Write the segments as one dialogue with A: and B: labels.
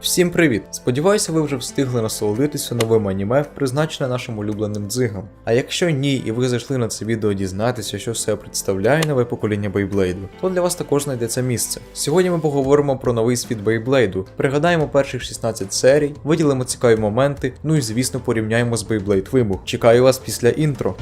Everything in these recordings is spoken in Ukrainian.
A: Всім привіт! Сподіваюся, ви вже встигли насолодитися новим аніме, призначене нашим улюбленим дзигам. А якщо ні, і ви зайшли на це відео дізнатися, що все представляє нове покоління Бейблейду, то для вас також знайдеться місце. Сьогодні ми поговоримо про новий світ Бейблейду, пригадаємо перших 16 серій, виділимо цікаві моменти, ну і звісно порівняємо з Бейблейд Вибух. Чекаю вас після інтро.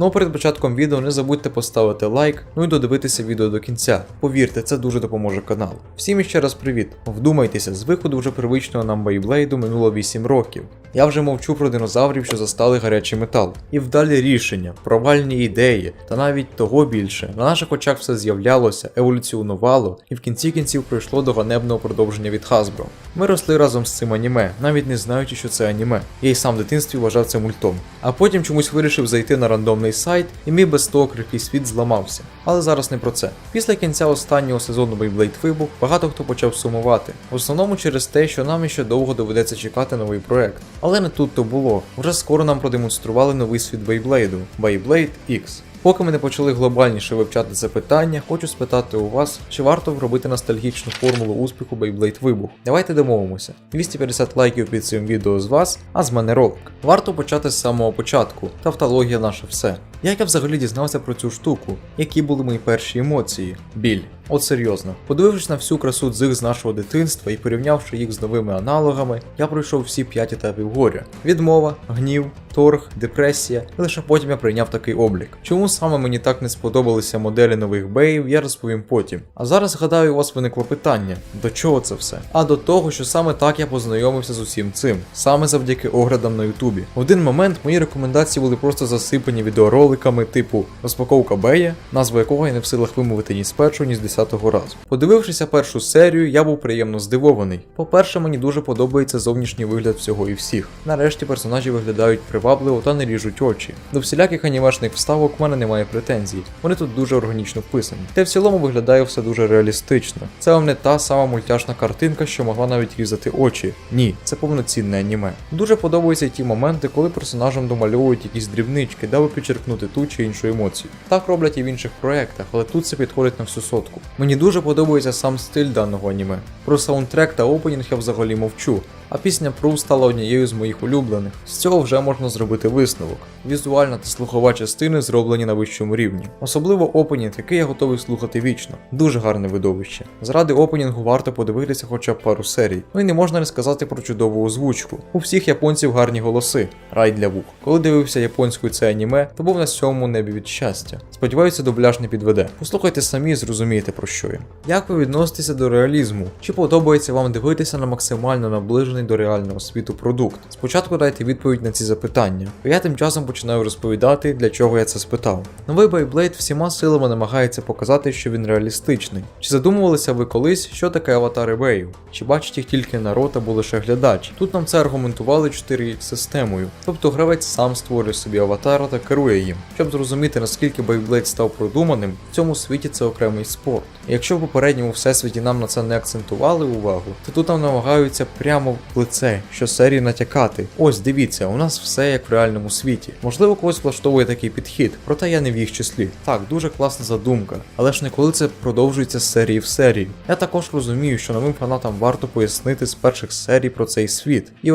A: Ну а перед початком відео не забудьте поставити лайк, ну і додивитися відео до кінця. Повірте, це дуже допоможе каналу. Всім іще раз привіт. Вдумайтеся, з виходу вже привичного нам Бейблейду минуло 8 років. Я вже мовчу про динозаврів, що застали гарячий метал. І вдалі рішення, провальні ідеї, та навіть того більше. На наших очах все з'являлося, еволюціонувало, і в кінці кінців прийшло до ганебного продовження від Hasbro. Ми росли разом з цим аніме, навіть не знаючи, що це аніме. Я й сам в дитинстві вважав це мультом. А потім чомусь вирішив зайти на рандомний сайт, і мій без того крихкий світ зламався. Але зараз не про це. Після кінця останнього сезону Beyblade Вибух багато хто почав сумувати. В основному через те, що нам іще довго доведеться чекати новий проект. Але не тут то було. Вже скоро нам продемонстрували новий світ Бейблейду Beyblade X. Поки ми не почали глобальніше вивчати це питання, хочу спитати у вас, чи варто вробити ностальгічну формулу успіху Beyblade Вибух. Давайте домовимося. 250 лайків під цим відео з вас, а з мене ролик. Варто почати з самого початку. Тавтологія наше все. Як я взагалі дізнався про цю штуку? Які були мої перші емоції? Біль. От серйозно. Подивившись на всю красу дзиг з нашого дитинства і порівнявши їх з новими аналогами, я пройшов всі 5 етапів горя: відмова, гнів, торг, депресія, і лише потім я прийняв такий облік. Чому саме мені так не сподобалися моделі нових беїв, я розповім потім. А зараз гадаю, у вас виникло питання: до чого це все? А до того, що саме так я познайомився з усім цим, саме завдяки оглядам на Ютубі. В один момент мої рекомендації були просто засипані відеороликами типу розпаковка бея, назву якого я не в силах вимовити ні з першого, ні з десятого разу. Подивившися першу серію, я був приємно здивований. По-перше, мені дуже подобається зовнішній вигляд всього і всіх. Нарешті персонажі виглядають привабливо та не ріжуть очі. До всіляких анімешних вставок в мене немає претензій. Вони тут дуже органічно вписані. Та в цілому виглядає все дуже реалістично. Це вам не та сама мультяшна картинка, що могла навіть різати очі. Ні, це повноцінне аніме. Дуже подобаються ті моменти, коли персонажам домальовують якісь дрібнички, даби підчеркнути ту чи іншу емоцію. Так роблять і в інших проєктах, але тут це підходить на всю сотку. Мені дуже подобається сам стиль даного аніме. Про саундтрек та опенінг я взагалі мовчу. А пісня Пру стала однією з моїх улюблених. З цього вже можна зробити висновок. Візуальна та слухова частини зроблені на вищому рівні. Особливо опенінг, який я готовий слухати вічно. Дуже гарне видовище. Заради опенінгу варто подивитися хоча б пару серій. Ну і не можна не сказати про чудову озвучку. У всіх японців гарні голоси. Рай для вух. Коли дивився японською це аніме, то був на сьомому небі від щастя. Сподіваюся, дубляж не підведе. Послухайте самі і зрозумієте про що я. Як ви відноситеся до реалізму? Чи подобається вам дивитися на максимально наближений до реального світу продукт? Спочатку дайте відповідь на ці запитання. Я тим часом починаю розповідати, для чого я це спитав. Новий Beyblade всіма силами намагається показати, що він реалістичний. Чи задумувалися ви колись, що таке аватари беїв? Чи бачить їх тільки народ або лише глядач? Тут нам це аргументували 4 системою. Тобто гравець сам створює собі аватара та керує їм. Щоб зрозуміти наскільки Beyblade став продуманим, в цьому світі це окремий спорт. Якщо в попередньому всесвіті нам на це не акцентували увагу, то тут нам намагаються прямо лице, що серії натякати. Ось дивіться, у нас все як в реальному світі. Можливо, когось влаштовує такий підхід, проте я не в їх числі. Так, дуже класна задумка, але ж не коли це продовжується з серії в серію. Я також розумію, що новим фанатам варто пояснити з перших серій про цей світ, і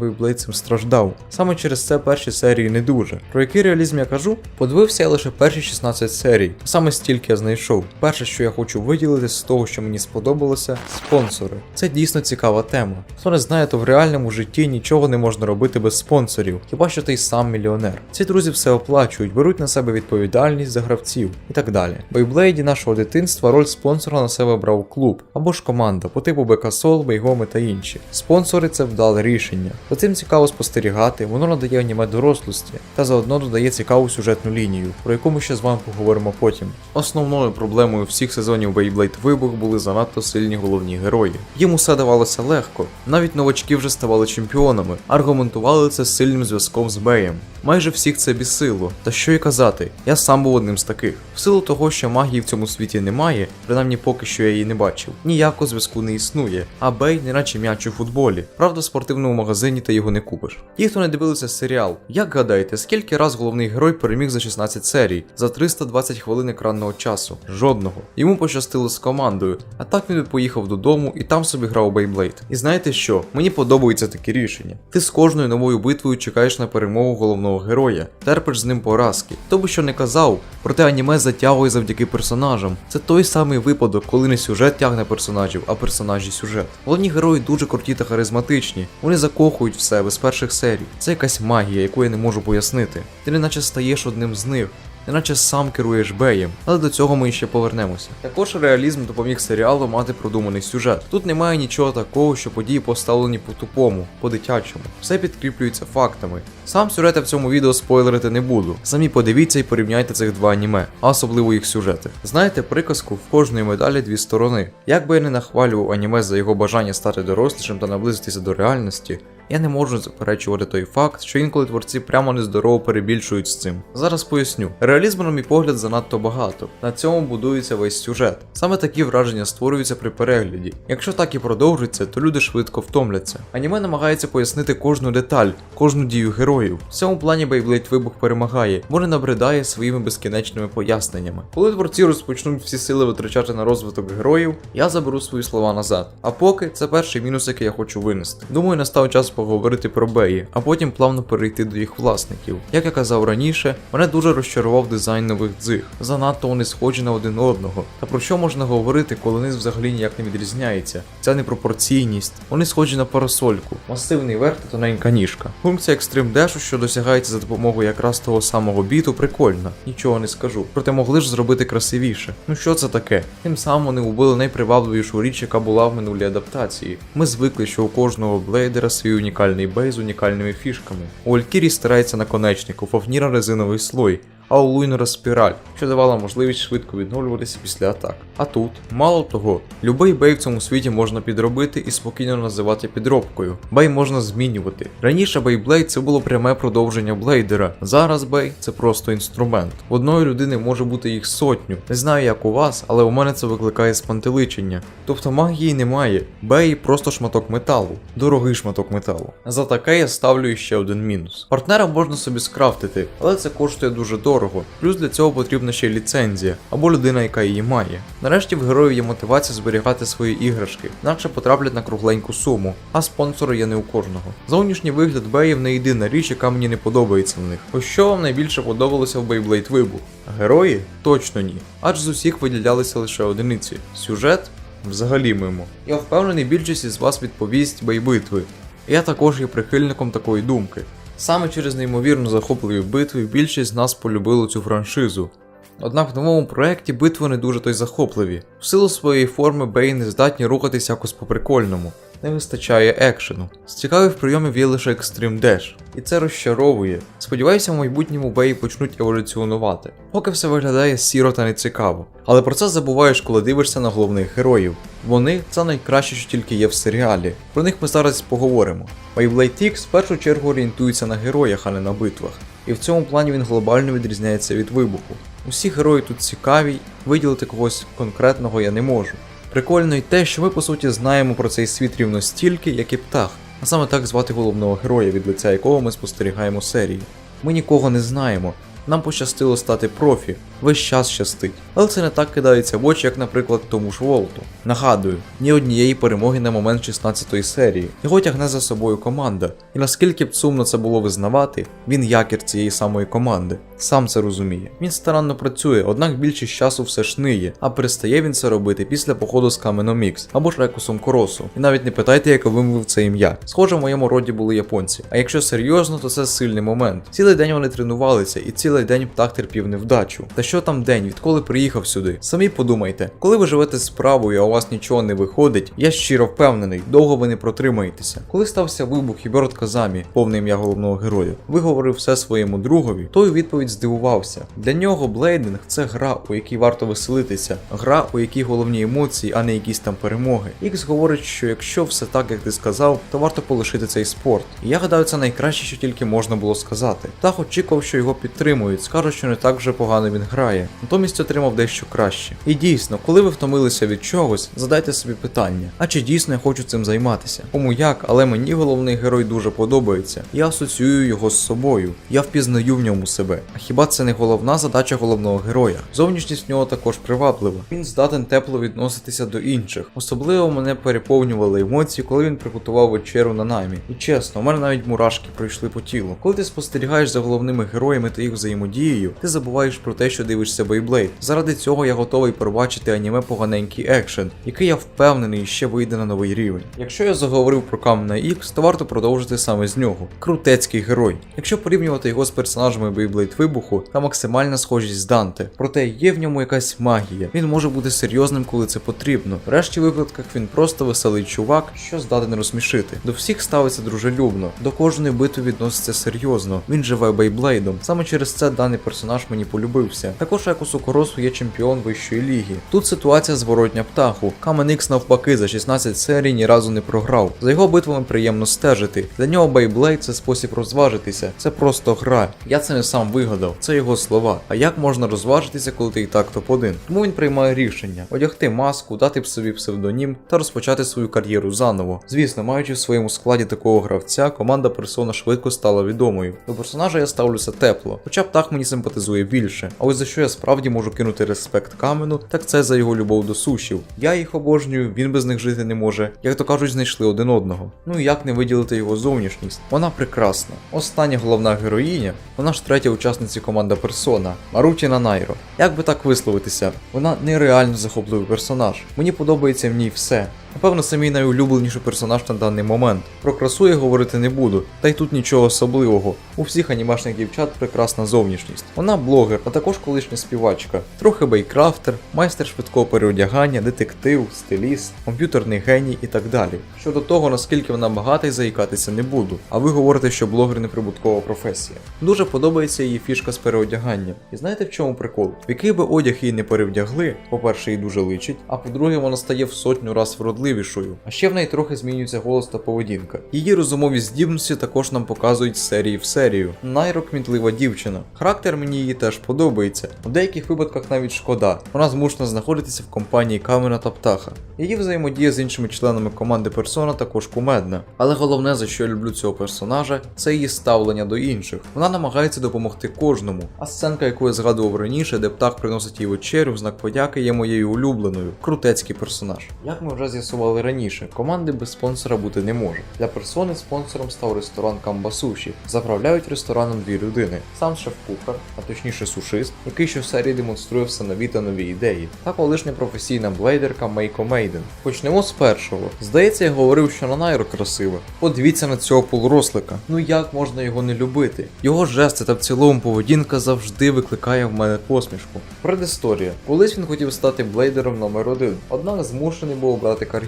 A: Beyblade цим страждав. Саме через це перші серії не дуже. Про який реалізм я кажу? Подивився я лише перші 16 серій. Саме стільки я знайшов. Перше, що я хочу виділити з того, що мені сподобалося, спонсори. Це дійсно цікава тема. Хто знає, то в реальному житті нічого не можна робити без спонсорів, хіба що ти сам мільйонер. Ці друзі все оплачують, беруть на себе відповідальність за гравців і так далі. В Бейблейді нашого дитинства роль спонсора на себе брав клуб або ж команда по типу Бекасол, Бейгоми та інші. Спонсори це вдале рішення. За цим цікаво спостерігати, воно надає аніме дорослості та заодно додає цікаву сюжетну лінію, про яку ми ще з вами поговоримо потім. Основною проблемою всіх сезонів Beyblade Вибух були занадто сильні головні герої. Їм усе давалося легко, навіть навіть новачки вже ставали чемпіонами, аргументували це сильним зв'язком з Беєм. Майже всіх це бісило. Та що й казати, я сам був одним з таких. В силу того, що магії в цьому світі немає, принаймні поки що я її не бачив. Ніякого зв'язку не існує, а Бей не наче м'яч у футболі. Правда, в спортивному магазині ти його не купиш. Ті, хто не дивилися серіал, як гадаєте, скільки раз головний герой переміг за 16 серій, за 320 хвилин екранного часу? Жодного. Йому пощастило з командою, а так він поїхав додому і там собі грав Бейблейд. І знаєте що? Мені подобаються такі рішення. Ти з кожною новою битвою чекаєш на перемогу головного героя, терпиш з ним поразки. Хто би що не казав, проте аніме затягує завдяки персонажам. Це той самий випадок, коли не сюжет тягне персонажів, а персонажі сюжет. Головні герої дуже круті та харизматичні. Вони закохують в себе з перших серій. Це якась магія, яку я не можу пояснити. Ти неначе стаєш одним з них. Неначе сам керуєш беєм, але до цього ми ще повернемося. Також реалізм допоміг серіалу мати продуманий сюжет. Тут немає нічого такого, що події поставлені по-тупому, по-дитячому. Все підкріплюється фактами. Сам сюжет я в цьому відео спойлерити не буду. Самі подивіться і порівняйте цих два аніме, а особливо їх сюжети. Знаєте приказку в кожної медалі дві сторони. Як би я не нахвалював аніме за його бажання стати дорослішим та наблизитися до реальності, я не можу заперечувати той факт, що інколи творці прямо нездорово перебільшують з цим. Зараз поясню. Реалізму, на мій погляд, занадто багато. На цьому будується весь сюжет. Саме такі враження створюються при перегляді. Якщо так і продовжиться, то люди швидко втомляться. Аніме намагається пояснити кожну деталь, кожну дію героїв. В цьому плані Beyblade Вибух перемагає, бо не набридає своїми безкінечними поясненнями. Коли творці розпочнуть всі сили витрачати на розвиток героїв, я заберу свої слова назад. А поки це перший мінус, який я хочу винести. Думаю, настав час поговорити про беї, а потім плавно перейти до їх власників. Як я казав раніше, мене дуже розчарував дизайн нових дзиг. Занадто вони схожі на один одного. Та про що можна говорити, коли низ взагалі ніяк не відрізняється? Ця непропорційність. Вони схожі на парасольку, масивний верх та тоненька ніжка. Функція Extreme Dash, що досягається за допомогою якраз того самого біту, прикольна. Нічого не скажу. Проте могли ж зробити красивіше. Ну що це таке? Тим самим вони убили найпривабливішу річ, яка була в минулій адаптації. Ми звикли, що у кожного блейдера свій унікальний бей з унікальними фішками. У Валькірії старається наконечник, у Фафніра резиновий слой. А у Луйнера спіраль, що давала можливість швидко відновлюватися після атак. А тут, мало того, любий бей в цьому світі можна підробити і спокійно називати підробкою. Бей можна змінювати. Раніше Beyblade це було пряме продовження блейдера. Зараз бей це просто інструмент. В одної людини може бути їх сотню. Не знаю як у вас, але у мене це викликає спантеличення. Тобто магії немає. Бей просто шматок металу, дорогий шматок металу. За таке я ставлю ще один мінус. Партнера можна собі скрафтити, але це коштує дуже дорого. Плюс для цього потрібна ще ліцензія або людина, яка її має. Нарешті в героїв є мотивація зберігати свої іграшки, інакше потраплять на кругленьку суму, а спонсори є не у кожного. Зовнішній вигляд беїв не єдина річ, яка мені не подобається в них. Ось що вам найбільше подобалося в Beyblade Вибух? Герої? Точно ні. Адже з усіх виділялися лише одиниці. Сюжет? Взагалі мимо. Я впевнений, більшість із вас відповість бейбитви. Я також є прихильником такої думки. Саме через неймовірно захопливі битви більшість з нас полюбило цю франшизу. Однак в новому проєкті битви не дуже то й захопливі. В силу своєї форми Бей не здатні рухатись якось по-прикольному. Не вистачає екшену. З цікавих прийомів є лише Extreme Dash. І це розчаровує. Сподіваюся, в майбутньому беї почнуть еволюціонувати. Поки все виглядає сіро та нецікаво. Але про це забуваєш, коли дивишся на головних героїв. Вони це найкраще, що тільки є в серіалі. Про них ми зараз поговоримо. Beyblade X в першу чергу орієнтується на героях, а не на битвах. І в цьому плані він глобально відрізняється від вибуху. Усі герої тут цікаві, виділити когось конкретного я не можу. Прикольно й те, що ми по суті знаємо про цей світ рівно стільки, як і птах, а саме так звати головного героя, від лиця якого ми спостерігаємо серії. Ми нікого не знаємо. Нам пощастило стати профі, весь час щастить. Але це не так кидається в очі, як, наприклад, тому ж Волту. Нагадую, ні однієї перемоги на момент 16-ї серії. Його тягне за собою команда. І наскільки б сумно це було визнавати, він якір цієї самої команди. Сам це розуміє. Він старанно працює, однак більшість часу все ж ниє, а перестає він це робити після походу з Каменомікс або ж Рекусом Коросу. І навіть не питайте, як вимовив це ім'я. Схоже, в моєму роді були японці. А якщо серйозно, то це сильний момент. Цілий день вони тренувалися, і цілий день птах терпів невдачу. Та що там день, відколи приїхав сюди? Самі подумайте, коли ви живете справою, а у вас нічого не виходить, я щиро впевнений, довго ви не протримаєтеся. Коли стався вибух і Бьорд Казамі, повне ім'я головного героя, виговорив все своєму другові, той у відповідь здивувався. Для нього блейдинг це гра, у якій варто веселитися, гра, у якій головні емоції, а не якісь там перемоги. Ікс говорить, що якщо все так, як ти сказав, то варто полишити цей спорт. І я гадаю, це найкраще, що тільки можна було сказати. Тах очікував, що його підтримують, скажуть, що не так вже погано він грає, натомість отримав дещо краще. І дійсно, коли ви втомилися від чогось, задайте собі питання: а чи дійсно я хочу цим займатися? Кому як, але мені головний герой дуже подобається. Я асоціюю його з собою. Я впізнаю в ньому себе. А хіба це не головна задача головного героя? Зовнішність в нього також приваблива. Він здатен тепло відноситися до інших. Особливо мене переповнювали емоції, коли він приготував вечерю на намі. І чесно, у мене навіть мурашки пройшли по тілу. Коли ти спостерігаєш за головними героями та їх взаємодією, ти забуваєш про те, що дивишся Beyblade. Заради цього я готовий пробачити аніме поганенький екшен, який я впевнений ще вийде на новий рівень. Якщо я заговорив про Камена X, то варто продовжити саме з нього. Крутецький герой. Якщо порівнювати його з персонажами Beyblade вибуху, та максимальна схожість з Данте. Проте є в ньому якась магія. Він може бути серйозним, коли це потрібно. В решті випадках він просто веселий чувак, що здатен розсмішити. До всіх ставиться дружелюбно, до кожної битви відноситься серйозно. Він живе бейблейдом. Саме через це даний персонаж мені полюбився. Також як у Сокоросу є чемпіон вищої ліги. Тут ситуація зворотня птаху. Камен Ікс навпаки за 16 серій ні разу не програв. За його битвами приємно стежити. Для нього Бейблейд це спосіб розважитися. Це просто гра. Я це не сам вигадав, це його слова. А як можна розважитися, коли ти і так топ-1? Тому він приймає рішення одягти маску, дати собі псевдонім та розпочати свою кар'єру заново. Звісно, маючи в своєму складі такого гравця, команда персона швидко стала відомою. До персонажа я ставлюся тепло, хоча птах мені симпатизує більше. А ось за що я справді можу кинути респект камену, так це за його любов до сушів. Я їх обожнюю, він без них жити не може. Як то кажуть, знайшли один одного. Ну і як не виділити його зовнішність? Вона прекрасна. Остання головна героїня, вона ж третя учасниця команда Персона, Марутіна Найро. Як би так висловитися, вона нереально захопливий персонаж. Мені подобається в ній все. Напевно, це мій найулюбленіший персонаж на даний момент. Про красу я говорити не буду, та й тут нічого особливого. У всіх анімашних дівчат прекрасна зовнішність. Вона блогер, а також колишня співачка, трохи бейкрафтер, майстер швидкого переодягання, детектив, стиліст, комп'ютерний геній і так далі. Щодо того, наскільки вона багата і заїкатися не буду. А ви говорите, що блогер неприбуткова професія. Дуже подобається її фішка з переодяганням. І знаєте в чому прикол? В який би одяг її не перевдягли, по-перше, їй дуже личить, а по-друге, вона стає в сотню раз вродливішою. А ще в неї трохи змінюється голос та поведінка. Її розумові здібності також нам показують з серії в серію. Найро кмітлива дівчина. Характер мені її теж подобається. У деяких випадках навіть шкода. Вона змушена знаходитися в компанії Камена та Птаха. Її взаємодія з іншими членами команди персона також кумедна. Але головне, за що я люблю цього персонажа, це її ставлення до інших. Вона намагається допомогти кожному. А сценка, яку я згадував раніше, де птах приносить їй вечерю в знак подяки, є моєю улюбленою. Крутецький персонаж. Як ми вже з'ясували раніше, команди без спонсора бути не може. Для персони спонсором став ресторан Камбасуші. Заправляють рестораном дві людини: сам шеф-кухар, а точніше сушист, який щосерії демонструє все нові та нові ідеї, та колишня професійна блейдерка Мейко Мейден. Почнемо з першого. Здається, я говорив, що на Найро красиве. Подивіться на цього полурослика. Ну як можна його не любити? Його жести та в цілому поведінка завжди викликає в мене посмішку. Предісторія. Колись він хотів стати блейдером номер один, однак змушений був обрати кар'єру,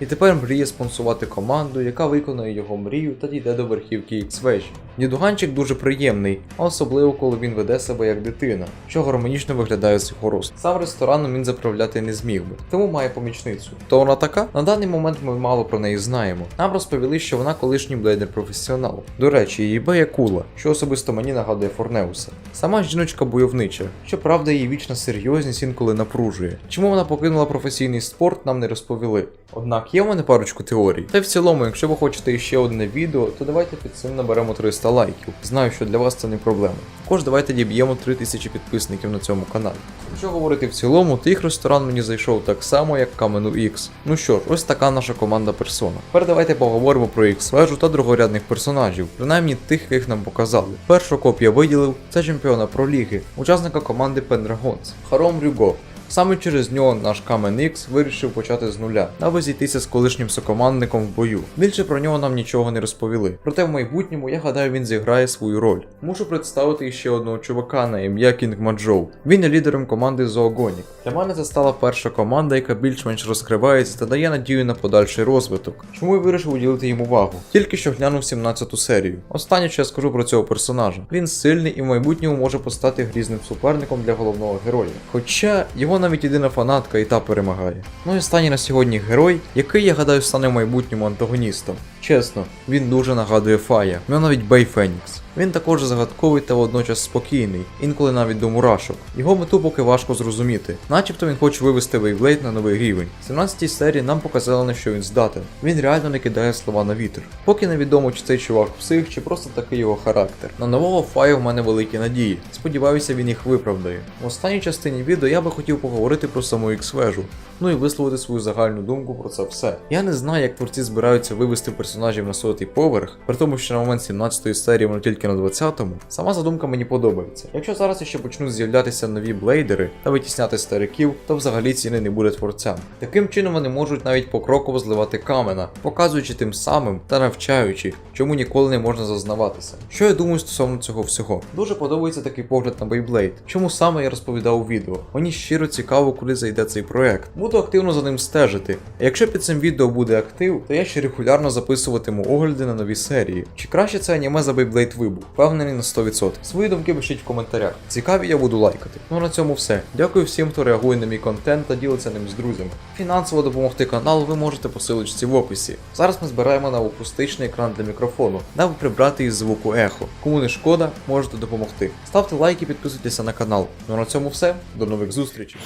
A: і тепер мріє спонсувати команду, яка виконає його мрію та дійде до верхівки Ікс-вежі. Дідуганчик дуже приємний, а особливо коли він веде себе як дитина, що гармонічно виглядає з його росту. Сам рестораном він заправляти не зміг би, тому має помічницю. То вона така? На даний момент ми мало про неї знаємо. Нам розповіли, що вона колишній блейдер професіонал. До речі, її беє кула, що особисто мені нагадує Форнеуса. Сама жіночка бойовнича. Щоправда, її вічна серйозність інколи напружує. Чому вона покинула професійний спорт, нам не розповіли. Однак є в мене парочку теорій. Та й в цілому, якщо ви хочете ще одне відео, то давайте під цим наберемо 300 лайків. Знаю, що для вас це не проблема. Також давайте діб'ємо 3000 підписників на цьому каналі. Якщо говорити в цілому, то їх ресторан мені зайшов так само, як Камену X. Ну що ж, ось така наша команда персона. Тепер давайте поговоримо про їх свежу та другорядних персонажів, принаймні тих, яких нам показали. Першу копію виділив це чемпіона проліги, учасника команди Pendragons, Харом Рюго. Саме через нього наш Камен Ікс вирішив почати з нуля, аби зійтися з колишнім сокомандником в бою. Більше про нього нам нічого не розповіли. Проте в майбутньому я гадаю, він зіграє свою роль. Мушу представити ще одного чувака на ім'я Кінг Маджоу. Він є лідером команди Зоогонік. Для мене це стала перша команда, яка більш-менш розкривається та дає надію на подальший розвиток. Чому я вирішив уділити їм увагу? Тільки що глянув 17-ту серію. Останнє, що я скажу про цього персонажа. Він сильний і в майбутньому може постати грізним суперником для головного героя. Хоча його навіть єдина фанатка і та перемагає. Ну і останній на сьогодні герой, який я гадаю стане в майбутньому антагоністом. Чесно, він дуже нагадує Фая, нього навіть Бей Фенікс. Він також загадковий та водночас спокійний, інколи навіть до мурашок. Його мету поки важко зрозуміти, начебто він хоче вивести Вейблейд на новий рівень. В 17 серії нам показали що він здатен. Він реально не кидає слова на вітер. Поки невідомо, чи цей чувак псих, чи просто такий його характер. На нового Фая в мене великі надії. Сподіваюся, він їх виправдає. В останній частині відео я би хотів поговорити про саму X-вежу, ну і висловити свою загальну думку про це все. Я не знаю, як творці збираються вивести персонажів на сотий поверх, при тому, що на момент 17 серії воно тільки на 20-му. Сама задумка мені подобається. Якщо зараз ще почнуть з'являтися нові блейдери та витісняти стариків, то взагалі ціни не буде творцям. Таким чином вони можуть навіть покроково зливати камена, показуючи тим самим та навчаючи, чому ніколи не можна зазнаватися. Що я думаю стосовно цього всього? Дуже подобається такий погляд на Beyblade. Чому саме я розповідав у відео? Мені щиро цікаво, куди зайде цей проект. Буду активно за ним стежити. Якщо під цим відео буде актив, то я ще регулярно записуватиму огляди на нові серії. Чи краще це аніме за Beyblade Вибух? Впевнений на 100%. Свої думки пишіть в коментарях. Цікаві я буду лайкати. Ну а на цьому все. Дякую всім, хто реагує на мій контент та ділиться ним з друзями. Фінансово допомогти каналу ви можете по силочці в описі. Зараз ми збираємо на акустичний екран для мікрофону, даби прибрати із звуку ехо. Кому не шкода, можете допомогти. Ставте лайки, підписуйтеся на канал. Ну а на цьому все. До нових зустрічей.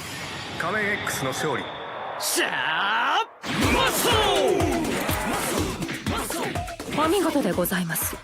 B: 仮面 X の勝利
C: シャーマッソー お見事でございます。